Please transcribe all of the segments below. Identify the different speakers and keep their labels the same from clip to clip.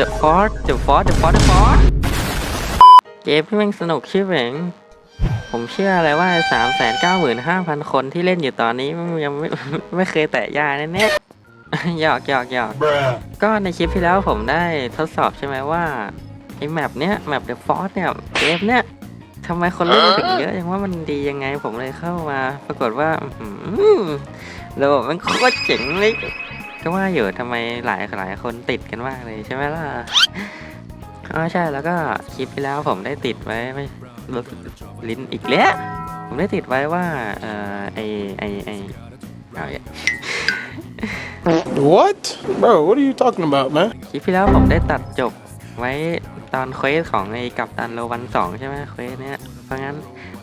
Speaker 1: The Force The Force The Force The Force เกมที่แม่งสนุกชื่อเหงผมเชื่อเลยว่า3 9 5 0 0 0คนที่เล่นอยู่ตอนนี้ยังไม่ไม่เคยแตะยาแน่ๆหยอกหยอกหยอกก็ในคลิปที่แล้วผมได้ทดสอบใช่ไหมว่าไอ้แมปเนี้ยแมป The Force เนี่ยเกมเนี้ยทำไมคนเล่นถึงเยอะยังว่ามันดียังไงผมเลยเข้ามา ปรากฏว่าระบบมันโคตรเจ๋งเลย ก็ว่าอยู่ทำไมหลายหลายคนติดกันมากเลยใช่ไหมล่ะอ๋อใช่แล้วก็คลิปที่แล้วผมได้ติดไว้ไม่ลิ้นอีกแล้วผมได้ติดไว้ว่าเอ่อไอไอไอเอาอีก
Speaker 2: What? Bro, what are you talking about, man?
Speaker 1: คลิปที่แล้วผมได้ตัดจบไว้ตอนเควสของไอ้กัปตันโลวันสองใช่ไหมเควสเนี้ยเพราะงั้น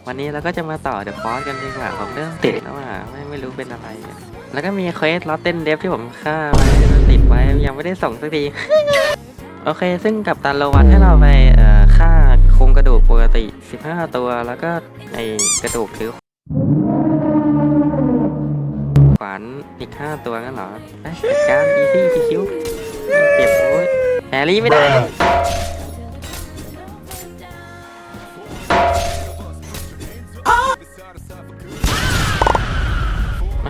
Speaker 1: วันนี้เราก็จะมาต่อเดอะฟอสกันดีกว่าผมเริ่มติดแล้วอะไม่ไม่รู้เป็นอะไร แล้วก็มีเควสลอตเต้นเดฟที่ผมฆ่าไว้ติดไว้ยังไม่ได้ส่งสักที โอเค ซึ่งกัปตันโลวันให้เราไปฆ่าโครงกระดูกปกติ 15 ตัว แล้วก็ไอกระดูกถือขวานอีก 5 ตัวงั้นเหรอไปจัดการอีซี่คิวเก็บโอ้ยแฮร์รี่ไม่ได้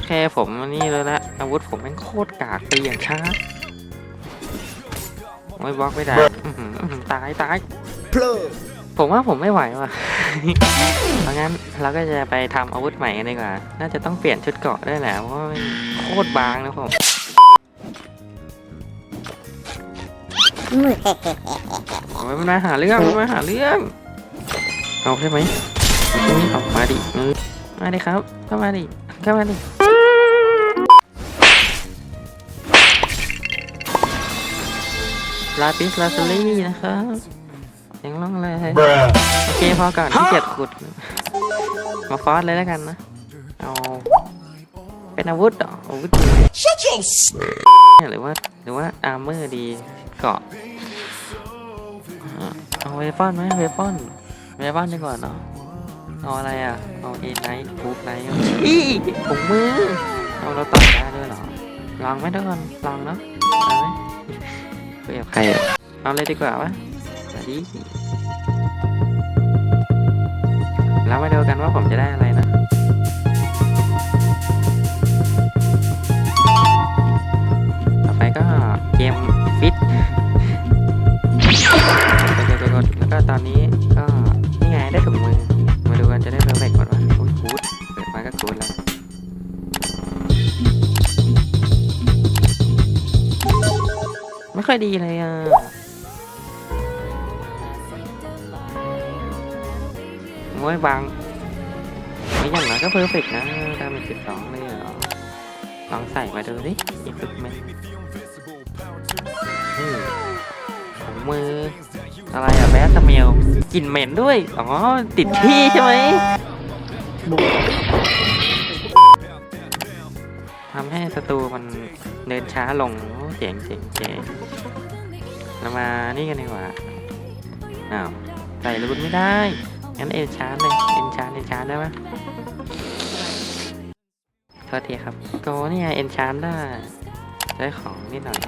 Speaker 2: Bruh.
Speaker 1: โอเคผมนี่เลยละอาวุธผมแม่งโคตรกากตีอย่างช้าโอ้ยบล็อกไม่ได้อื้อหืออื้อหือตายตาย
Speaker 2: Plug.
Speaker 1: ผมว่าผมไม่ไหวว่ะเพราะงั้นเราก็จะไปทำอาวุธใหม่กันดีกว่า น่าจะต้องเปลี่ยนชุดเกราะด้วยแหละเพราะว่ามันโคตรบางนะผมโอ้ยมันมาหาเรื่องมันมาหาเรื่อง เอาใช่ไหมเอาใช่ไหมเอามาดิเออมาดิครับเข้ามาดิเข้ามาดิ ลาปิสลาซลี่นะครับยังล่องเลย
Speaker 2: Bruh.
Speaker 1: โอเคพอก่อนที่เกียจขุด มาฟอสเลยแล้วกันนะ เอาเป็นอาวุธเหรออาวุธดีเนี่ยหรือว่าหรือว่าอาร์เมอร์ดีเกราะอะเอาเวปอนไหมเวปอนเวปอนดีกว่าเนาะเอาอะไรอะ เอาเอไนท์บูฟไนท์อีถุงมือ เอาเราต่อได้ด้วยเหรอ ลองไหมทุกคน ลองเนาะเอาไหม คุยกับใครอะเอาเลยดีกว่าวะสวัสดีแล้วมาดูกันว่าผมจะได้อะไรนะต่อไปก็เกมฟิตกดกดกดแล้วก็ตอนนี้ก็ อยดีเลยอะ โอ้ยบาง ไม่อย่างน้อยก็เพอร์เฟกนะ ดาเมจสิบสองเลยเหรอ ลองใส่มาดูสิอีกฝึกไหมของมือ อะไรอะแบสเมลกลิ่นเหม็นด้วย อ๋อ ติดที่ใช่ไหม ทำให้ศัตรูมันเดินช้าลงเจ๋งเจ๋งเจ๋งเรามานี่กันดีกว่าอ้าวใส่รูนไม่ได้งั้นเอ็นชาร์เลยเอ็นชาร์เอ็นชาร์ได้ไหมโทษทีครับโกนี่ไงเอ็นชาร์ได้ได้ของนิดหน่อย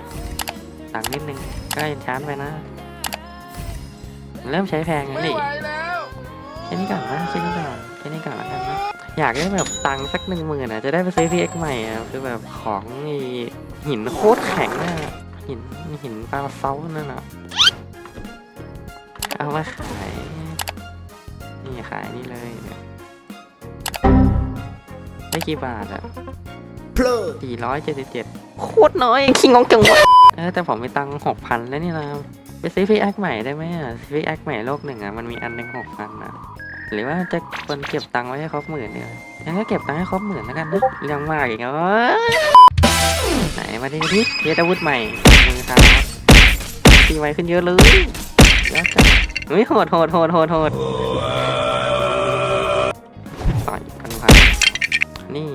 Speaker 1: ตังนิดนึงก็เอ็นชาร์ไปนะเริ่มใช้แพงแล้วนี่แค่นี้ก่อนนะแค่นี้ก่อนแค่นี้ก่อนแล้วกันนะ อยากได้แบบตังค์สักหนึ่งหมื่นอะจะได้ไปซื้อ PX ใหม่อะคือแบบของหินโคตรแข็งอะหินหินปลาเซานั่นอะเอามาขาย นี่ขายนี่เลยเนี่ยได้กี่บาทอะ
Speaker 2: Plug.
Speaker 1: สี่ร้อยเจ็ดสิบเจ็ดโคตรน้อยขี้งงจังวะเออแต่ผมมีตังหกพันแล้วนี่นะไปซื้อพีแอคใหม่ได้ไหมอะซื้อพีแอคใหม่โลกหนึ่งอะมันมีอันหนึ่งหกพันอะ หรือว่าจะควรเก็บตังค์ไว้ให้ครบหมื่นเนี่ยงั้นก็เก็บตังค์ให้ครบหมื่นแล้วกันนะเรื่องมากอีกแล้วไหนมาดูที่เยอาวุธใหม่มือครับตีไวขึ้นเยอะเลยแล้วจะเฮ้ยโหดโหดโหดโหดโหดต่อยกันครับนี่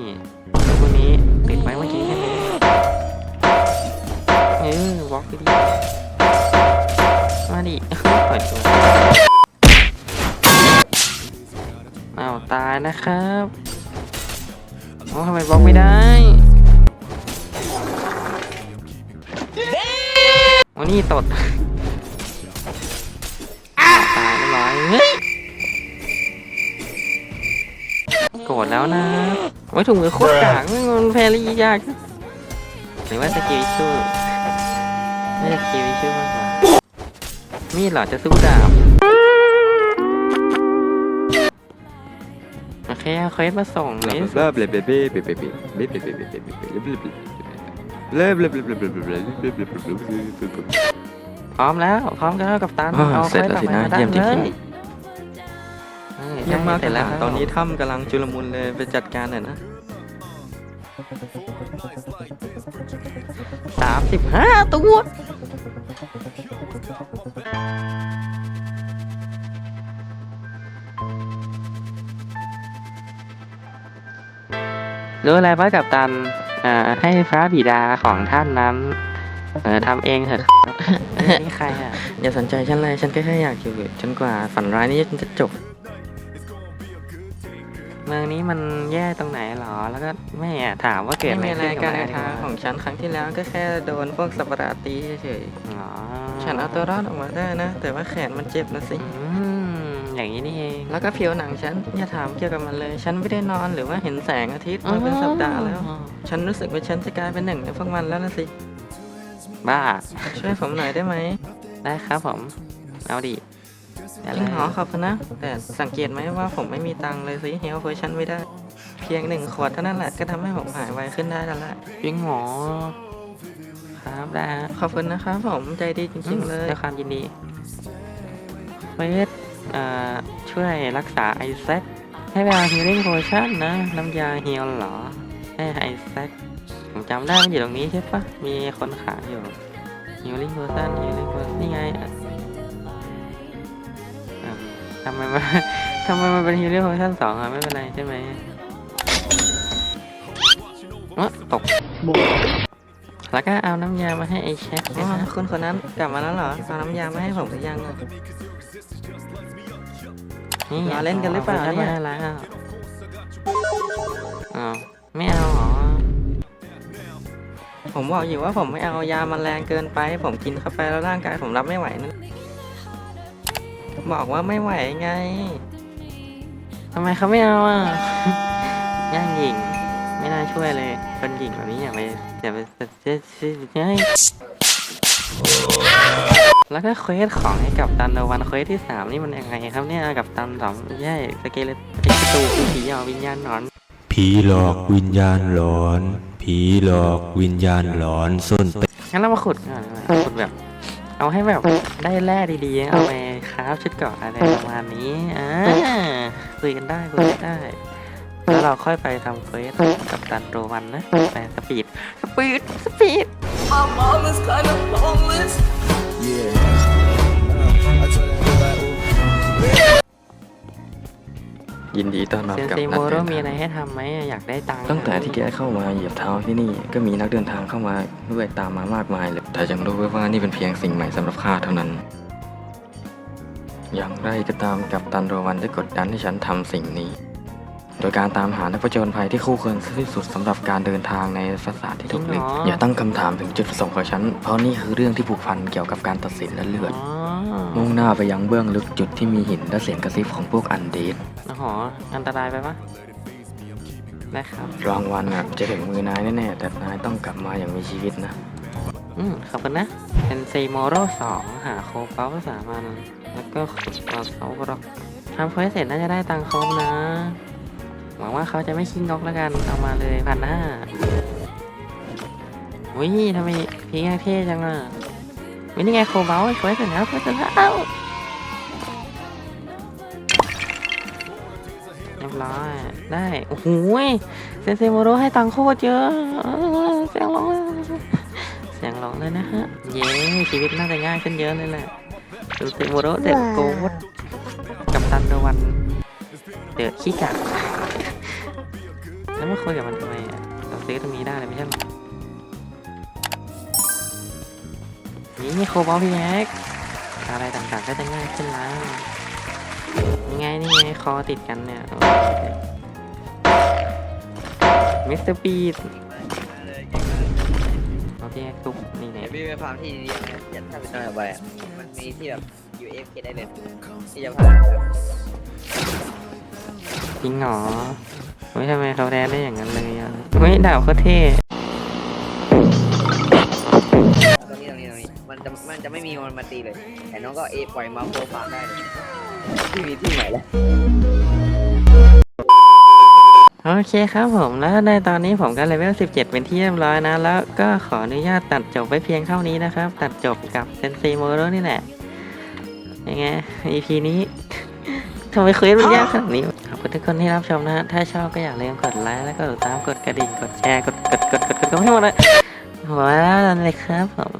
Speaker 1: ตัวพวกนี้ติดไว้เมื่อกี้ใช่ไหมเออวอล์กดิมาดิต่อยตัว ตายนะครับโอ้ทำไมบล็อกไม่ได้โอ้นี่ตดตายแล้วอยเฮ้ยโกรธแล้วนะไอ้ถุงมือโคตรกากมันแพรี่ยากหรือว่าสกิลชู้ไม่สกิลชู้มากกว่ามีดหรอจะสู้ดาบ ค่เอาเควสมาส่งนี่สิพร้อมแล้ว พร้อมกันแล้วกับตัน
Speaker 3: อ่า
Speaker 1: เอา
Speaker 3: เสร็จแล้วสินะเยี่ยมจริงๆ
Speaker 1: ยั
Speaker 3: งมา
Speaker 1: เสร็จแล้ว
Speaker 3: ตอนนี้ถ้ำกำลังจุลมุนเลยไปจัดการหน่อยนะ
Speaker 1: สามสิบห้าตัว รู้อะไรป่ะกับตันอ่าให้พระบิดาของท่านนั้นเออทำเองเถอะนี่ใครอะ
Speaker 3: อย่าสนใจฉันเลยฉันก็แค่อยากอยู่จนกว่าฝันร้ายนี้จะจบ
Speaker 1: เมืองนี้มันแย่ตรงไหนหรอ แล้วก็ไม่อะถามว่าเกิด
Speaker 3: ไม่
Speaker 1: อะไร
Speaker 3: มีอะไร
Speaker 1: ขึ้น
Speaker 3: การ
Speaker 1: บ
Speaker 3: เดิ
Speaker 1: มัน
Speaker 3: ทางของฉันครั้งที่แล้วก็แค่โดนพวกสัตว์ประหลาดตีเฉย
Speaker 1: อ๋อ
Speaker 3: ๆฉันเอาตัวรอดออกมาได้นะ แต่ว่าแขนมันเจ็บนะสิ
Speaker 1: อืมอย่างนี้นี่เอง
Speaker 3: แล้วก็ผิวหนังฉันอย่าถามเกี่ยวกับมันเลย ฉันไม่ได้นอนหรือว่าเห็นแสงอาทิตย์มาเป็นสัปดาห์แล้ว ฉันรู้สึกว่าฉันจะกลายเป็นหนึ่งในพวกมันแล้วนะสิ
Speaker 1: บ้า
Speaker 3: ช่วยผมหน่อยได้ไหม
Speaker 1: ได้ครับผม เอาดิได้
Speaker 3: จ
Speaker 1: เล
Speaker 3: ริง
Speaker 1: ย
Speaker 3: เหรอขอบคุณนะ แต่สังเกตไหมว่าผมไม่มีตังค์เลยสิเฮลเวอร์ชันไม่ได้ เพียงหนึ่งขวดเท่านั้นแหละก็ทำให้ผมหายไวขึ้นได้แล้วแหละ
Speaker 1: จริงเหรอครับได้ฮะ
Speaker 3: ขอบคุณนะครับผมใจดีจริงๆเลย
Speaker 1: ด้วยความยินดีเฟสเอ่อ ช่วยรักษาไอแซคให้เวลาฮีลิ่งโพชั่นนะ น้ำยาฮีลเหรอ ให้ไอแซคผมจำได้มันอยู่ตรงนี้ใช่ปะมีคนขายอยู่ฮีลิ่งโพชั่นฮีลิ่งโพชั่นนี่ไงทำไมมันทำไมมันเป็นฮีลิ่งโพชั่นสองอะไม่เป็นไรใช่ไหมเอตกแล้วก็เอาน้ำยามาให้ไอเช็ค
Speaker 3: อ๋อ
Speaker 1: นะ
Speaker 3: คุณคนนั้นกลับมาแล้วเหรอเอาน้ำยามาให้ผมหรือยังอะ
Speaker 1: นี่
Speaker 3: ล้อเล่นกันหรือเปล่าเนี่ย
Speaker 1: ไม่แล้วอ้าวไม่เอาเหรอ
Speaker 3: ผมบอกอยู่ว่าผมไม่เอายามันแรงเกินไป ผมกินเข้าไปแล้วร่างกายผมรับไม่ไหวนะบอกว่าไม่ไหวไง
Speaker 1: ทำไมเขาไม่เอาอะย่างหญิง ไม่น่าช่วยเลย คนหญิงแบบนี้อย่าไปอย่าไปเจ๊เจ๊เจ๊ แล้วก็เควสของให้กับตันในวันเควสที่สามนี่มันยังไงครับเนี่ยกับตันสองแย่สเกเลตไอประตูคือผีเอาวิญญาณหนอน
Speaker 4: ผีหลอกวิญญาณหลอน ผีหลอกวิญญาณหลอนส้นเต
Speaker 1: งั้นเรามาขุดก่อนดีกว่าขุดแบบ เอาให้แบบได้แร่ดีๆ เอาไปคราฟชุดเกราะอะไรประมาณนี้อ่าคุยกันได้คุยกันได้แล้วเราค่อยไปทำเควสกับตันโรวันนะไปสปีดสปีดสปีด
Speaker 2: Yeah. Uh, I told her, like, ooh.
Speaker 3: ยินดีต้อนรับ
Speaker 1: เซน
Speaker 3: กับ
Speaker 1: ซี
Speaker 3: นั
Speaker 1: โม
Speaker 3: ก
Speaker 1: โร
Speaker 3: เดิน
Speaker 1: มี
Speaker 3: ทาง
Speaker 1: อะไรให้ทำไหมอยากได้ตังค์
Speaker 3: ตั้งแต่ที่แกเข้ามาเหยียบเท้าที่นี่ก็มีนักเดินทางเข้ามาด้วยตามมามากมายเลย แต่ยังรู้ไว้ว่านี่เป็นเพียงสิ่งใหม่สำหรับข้าเท่านั้น อย่างไรก็ตามกับตันโรวันได้กดดันให้ฉันทำสิ่งนี้ โดยการตามหานักผจญภัยที่คู่ควรที่สุดสำหรับการเดินทางในปราสาทที่ถูกลึกอย่าตั้งคำถามถึงจุดประสงค์ของฉัน เพราะนี่คือเรื่องที่ผูกพันเกี่ยวกับการตัดสินและเลือด
Speaker 1: อ๋อ
Speaker 3: มุ่งหน้าไปยังเบื้องลึกจุดที่มีหินและเสียงกระซิบของพวกอันเดด
Speaker 1: โอ้โหอันตรายไปปะได้ครับ
Speaker 3: รางวัลน่ะจะถึงมือนายแน่ๆแต่นายต้องกลับมาอย่างมีชีวิตนะ
Speaker 1: อืมขอบคุณนะเซนซีโมโรสองหาโคเปาสามัน แล้วก็ต่อเสาบล็อกทำเควสเสร็จน่าจะได้ตังค์ครบนะห วังว่าเขาจะไม่ขี้งกแล้วกัน เอามาเลยพันห้าวิทำไมพีงเท่จังอะวินี่ไงโคเบลเควสเสร็จแล้วเควสเสร็จแล้วเรียบร้อยได้ โอ้โหยเซนเซโมโรให้ตังค์โคตรเยอะเออเสียงร้องเลยเสียงร้องเลยนะฮะ เย้ชีวิตน่าจะง่ายขึ้นเยอะเลยแหละเซนเซโมโรเด็ดโกดกับตันเดอะวันเดือดขี้กาก แล้วมาคุยกับมันทำไมอะเราซื้อตรงนี้ได้เลยไม่ใช่หรอนี่โคบอลพี่แม็กอะไรต่างๆก็จะง่ายขึ้นแล้วนี่ไงนี่ไงคอติดกันเนี่ยมิสเตอร์ปีดเอาพี่แม็กทุกนี่เนี่ย
Speaker 5: พี่ไปฟาร์มที่ดีๆนะอย่าถ้าไปทำไปอะมันมีที่แบบ UFK ได้เลยที่จะพาแบบ
Speaker 1: จริงเหรอ ไม่ทำไมเขาแดนได้อย่างนั้นเลยอะไม่ดาบเขาเท่
Speaker 5: ตรงนี้ตรงนี้ตรงนี้มันจะมันจะไม่มีมันมาตีเลย แต่น้องก็เอปล่อยเมาส์โปรฟาร์มได้เลยที่มีที่ไหนแล้ว
Speaker 1: โอเคครับผมแล้วในตอนนี้ผมก็เลเวล 17 เป็นที่เรียบร้อยนะ แล้วก็ขออนุญาตตัดจบไว้เพียงเท่านี้นะครับ ตัดจบกับเซนซีโมโรนี่แหละยังไง EP นี้ ทำไมเควสมันยากขนาดนี้ขอบคุณทุกคนที่รับชมนะฮะถ้าชอบก็อย่าลืมกดไลค์แล้วก็กดติดตามกดกระดิ่งกดแชร์กดกดกดกดกดกดให้หมดเลยหมดแล้วเลยครับผม